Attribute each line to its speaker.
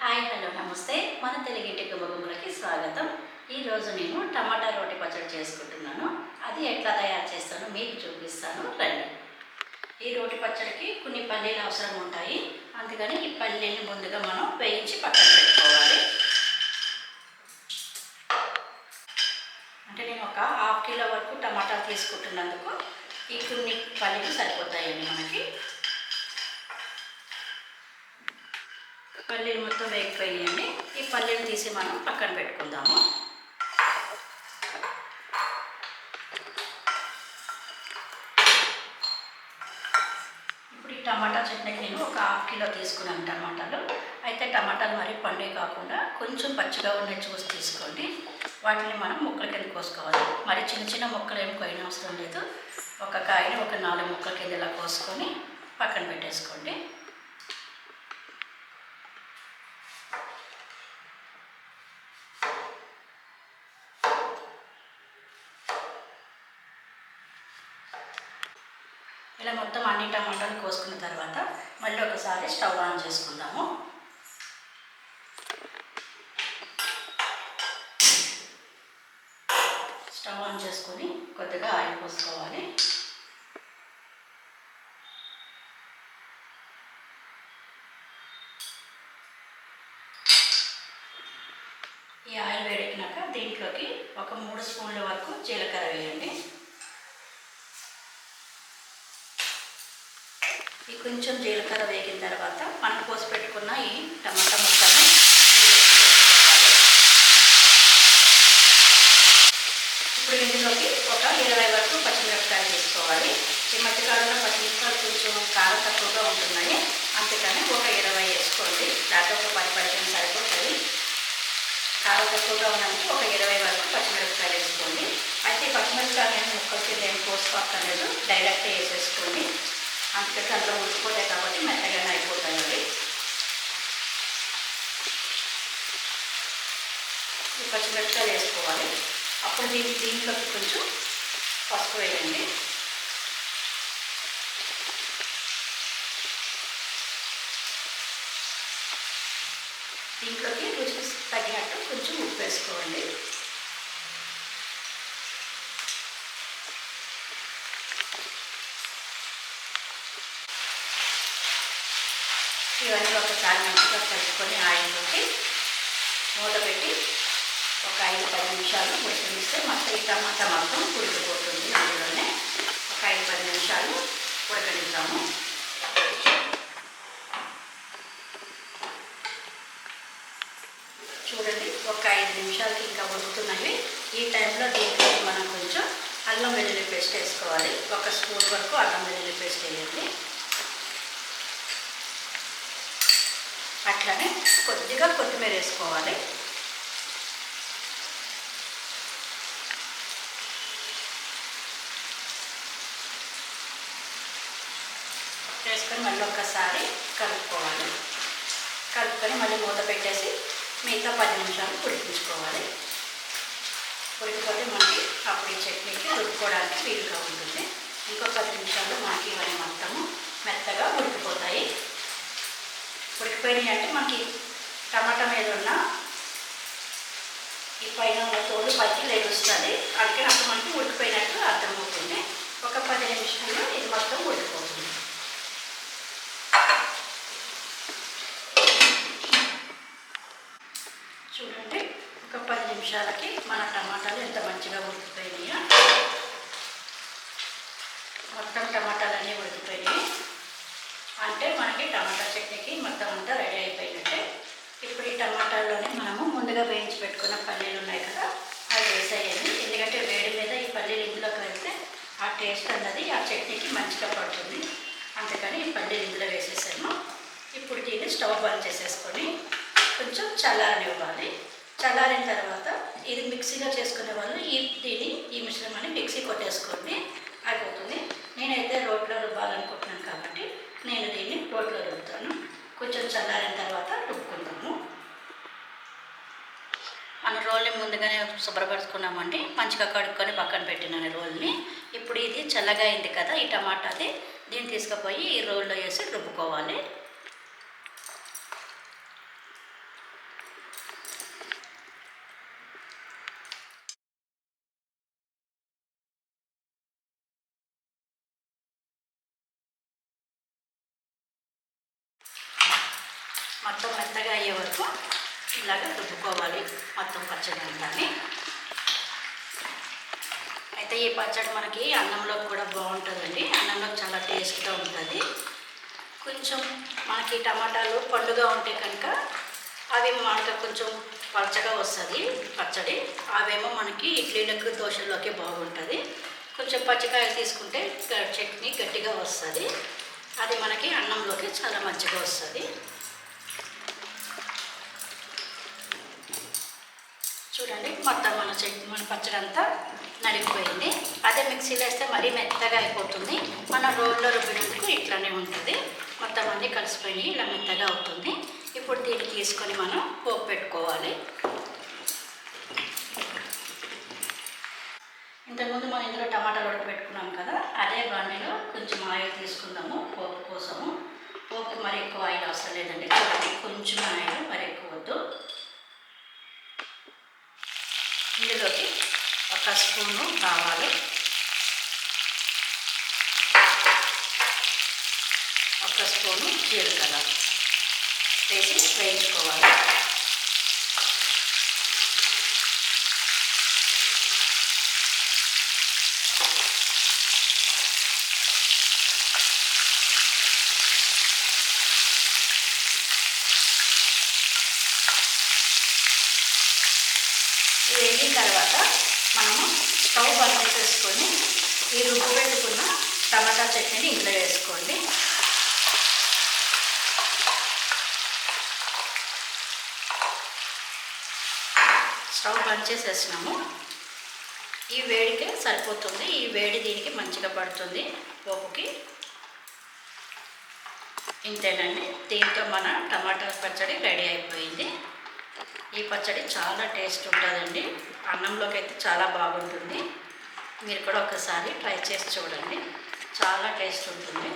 Speaker 1: Hi hello నమస్తే. మన తెలుగింటి కుటుంబములకి స్వాగతం. ఈరోజు నేను టమాటా రోటి పచ్చడి చేసుకుంటున్నాను. అది ఎట్లా తయారు చేస్తానో మీకు చూపిస్తాను. రండి. ఈ రోటి పచ్చడికి కొన్ని పల్లీలు అవసరం ఉంటాయి. అందుకని ఈ పల్లీని ముందుగా మనం వేయించి పక్కన పెట్టుకోవాలి. అంటే నేను ఒక హాఫ్ కిలో వరకు టమాటాలు తీసుకుంటున్నందుకు ఈ కొన్ని పల్లీలు సరిపోతాయండి మనకి. పల్లీలు మొత్తం వేగిపోయినాయండి. ఈ పల్లీలు తీసి మనం పక్కన పెట్టుకుందాము. ఇప్పుడు ఈ టమాటా చట్నీకి నేను ఒక హాఫ్ కిలో తీసుకున్నాను టమాటాలు. అయితే టమాటాలు మరి పండే కాకుండా కొంచెం పచ్చిగా ఉన్న చూసి తీసుకోండి. వాటిని మనం ముక్కల కింద కోసుకోవాలి. మరి చిన్న చిన్న ముక్కలు ఏమి కోయిన అవసరం లేదు. ఒక కాయని ఒక నాలుగు ముక్కల కింద ఇలా కోసుకొని పక్కన పెట్టేసుకోండి. ఇలా మొత్తం అన్ని టమాటాలు కోసుకున్న తర్వాత మళ్ళీ ఒకసారి స్టవ్ ఆన్ చేసుకుందాము. స్టవ్ ఆన్ చేసుకొని కొద్దిగా ఆయిల్ పోసుకోవాలి. ఈ ఆయిల్ వేడెక్కినాక దీంట్లోకి ఒక మూడు స్పూన్ల వరకు జీలకర్ర వేయండి. ఈ కొంచెం జీలకర్ర వేగిన తర్వాత మనం కోసి పెట్టుకున్న ఈ టమాటా ముక్కలను ఇప్పుడు ఇందులోకి ఒక ఇరవై వరకు పచ్చిమిరపకాయలు తీసుకోవాలి ఈ మధ్యకాలంలో పచ్చిమిరపకాయలు కొంచెం కారం తక్కువగా ఉంటున్నాయి. అందుకని ఒక ఇరవై వేసుకోండి. దాంట్లో ఒక పది పదిహేను సరిపోతుంది. కారం తక్కువగా ఉన్నందుకు ఒక ఇరవై వరకు పచ్చిమిరపకాయలు వేసుకోండి. అయితే పచ్చిమిరపకాయలు ఏమి ముక్కల కింద ఏం కోసుకోక్కర్లేదు డైరెక్ట్ వేసేసుకోండి. అందుకే అందులో ఉడికిపోతాయి కాబట్టి మెత్తగానే అయిపోతాయి అవి పచ్చిమిరపకాయలు వేసుకోవాలి. అప్పుడు దీని దీంట్లోకి కొంచెం పసుపు వేయండి. దీంట్లోకి రుచికి తగినట్టు కొంచెం ఉప్పు వేసుకోండి. ఇవన్నీ ఒకసారి మంచిగా కలుపుకొని ఆయిల్లోకి మూత పెట్టి ఒక ఐదు పది నిమిషాలు ఉడికిస్తే మొత్తం ఈ టమాటా మొత్తం ఉడికిపోతుంది. అందులోనే ఒక ఐదు పది నిమిషాలు ఉడకనిద్దాము. చూడండి ఒక ఐదు నిమిషాలకి ఇంకా ఉడుకుతున్నవి ఈ టైంలో దీంట్లో మనం కొంచెం అల్లం వెల్లుల్లి పేస్ట్ వేసుకోవాలి. ఒక స్పూన్ వరకు అల్లం వెల్లుల్లి పేస్ట్ వేయండి. అట్లానే కొద్దిగా కొత్తిమీర వేసుకోవాలి. వేసుకొని మళ్ళీ ఒక్కసారి కలుపుకోవాలి. కలుపుకొని మళ్ళీ మూత పెట్టేసి మిగతా పది నిమిషాలు ఉడికించుకోవాలి. ఉడికిపోతే మనకి అప్పుడు ఈ చట్నీకి రుబ్బుకోవడానికి వీలుగా ఉంటుంది. ఇంకో పది నిమిషాలు మనకి ఇవన్నీ మొత్తము మెత్తగా ఉడికిపోతాయి. ఉడికిపోయినాయి అంటే మనకి టమాటా మీద ఉన్న ఈ పైన ఉన్న తోలు పచ్చి లెగుస్తుంది అందుకని అప్పుడు మనకి ఉడికిపోయినట్టు అర్థమవుతుంది. ఒక పది నిమిషాల్లో ఇది మొత్తం ఉడికిపోతుంది. చూడండి ఒక పది నిమిషాలకి మన టమాటాలు ఎంత మంచిగా ఉడికిపోయినాయో. మొత్తం టమాటాలు అనేవి ఉడికి అంటే మనకి టమాటా చట్నీకి మొత్తం అంతా రెడీ అయిపోయినట్టే. ఇప్పుడు ఈ టమాటాల్లోనే మనము ముందుగా వేయించి పెట్టుకున్న పల్లీలు ఉన్నాయి కదా అవి వేసేయండి. ఎందుకంటే వేడి మీద ఈ పల్లీలు ఇందులోకి వెళ్తే ఆ టేస్ట్ అన్నది ఆ చట్నీకి మంచిగా పడుతుంది. అందుకని ఈ పల్లీలు ఇందులో వేసేసాము ఇప్పుడు దీన్ని స్టవ్ బంద్ చేసేసుకొని కొంచెం చల్లారనివ్వాలి. చల్లారిన తర్వాత ఇది మిక్సీలో చేసుకునే వాళ్ళు ఈ దీన్ని ఈ మిశ్రమాన్ని మిక్సీ కొట్టేసుకోండి. అయిపోతుంది. నేనైతే రోట్లో రుబ్బాలనుకుంటున్నాను కాబట్టి నేను దీన్ని పోట్లో రుబ్బుతాను. కొంచెం చల్లారిన తర్వాత రుబ్బుకుందాము. మన రోల్ని ముందుగానే శుభ్రపరుచుకున్నామండి. మంచిగా కడుక్కొని పక్కన పెట్టినాను రోల్ని. ఇప్పుడు ఇది చల్లగా అయింది కదా ఈ టమాటాది. దీన్ని తీసుకుపోయి ఈ రోల్లో వేసి రుబ్బుకోవాలి. మొత్తం మెత్తగా అయ్యే వరకు ఇలాగ రుబ్బుకోవాలి మొత్తం పచ్చడి అంతాని. అయితే ఈ పచ్చడి మనకి అన్నంలో కూడా బాగుంటుందండి. అన్నంలో చాలా టేస్ట్గా ఉంటుంది. కొంచెం మనకి టమాటాలు పండుగ ఉంటే కనుక అవి మనకు కొంచెం పలచగా వస్తుంది పచ్చడి. అవేమో మనకి ఇడ్లీలకు దోశల్లోకి బాగుంటుంది. కొంచెం పచ్చికాయలు తీసుకుంటే చట్నీ గట్టిగా వస్తుంది. అది మనకి అన్నంలోకి చాలా మంచిగా వస్తుంది. చూడండి మొత్తం మన చట్నీ మన పచ్చడి అంతా నలిగిపోయింది. అదే మిక్సీలో వేస్తే మరీ మెత్తగా అయిపోతుంది. మన రోల్లో రుబ్బినందుకు ఇట్లానే ఉంటుంది. మొత్తం అన్నీ కలిసిపోయినాయి ఇలా మెత్తగా అవుతుంది. ఇప్పుడు దీన్ని తీసుకొని మనం పోపు పెట్టుకోవాలి. ఇంతకుముందు మనం ఇందులో టమాటాలు కూడా పెట్టుకున్నాం కదా అదే బాండీలో కొంచెం ఆయిల్ తీసుకుందాము పోపు కోసము. పోపు మరి ఎక్కువ ఆయిల్ అవసరం లేదండి. కొంచెం ఆయిల్ మరి ఎక్కువ ఇందులోకి ఒక స్పూను ఆవాలు ఒక స్పూను జీలకర్ర. వేసి వేయించుకోవాలి ఇది వేగిన తర్వాత మనము స్టవ్ బంద్ చేసేసుకొని ఈ రుబ్బు పెట్టుకున్న టమాటా చట్నీని ఇందులో వేసుకోండి. స్టవ్ బంద్ చేసేసినాము. ఈ వేడికే సరిపోతుంది. ఈ వేడి దీనికి మంచిగా పడుతుంది పోపుకి. ఇంతేనండి. దీంతో మన టమాటా పచ్చడి రెడీ అయిపోయింది. ఈ పచ్చడి చాలా టేస్ట్ ఉంటుందండి. అన్నంలోకి అయితే చాలా బాగుంటుంది. మీరు కూడా ఒకసారి ట్రై చేసి చూడండి. చాలా టేస్ట్ ఉంటుంది.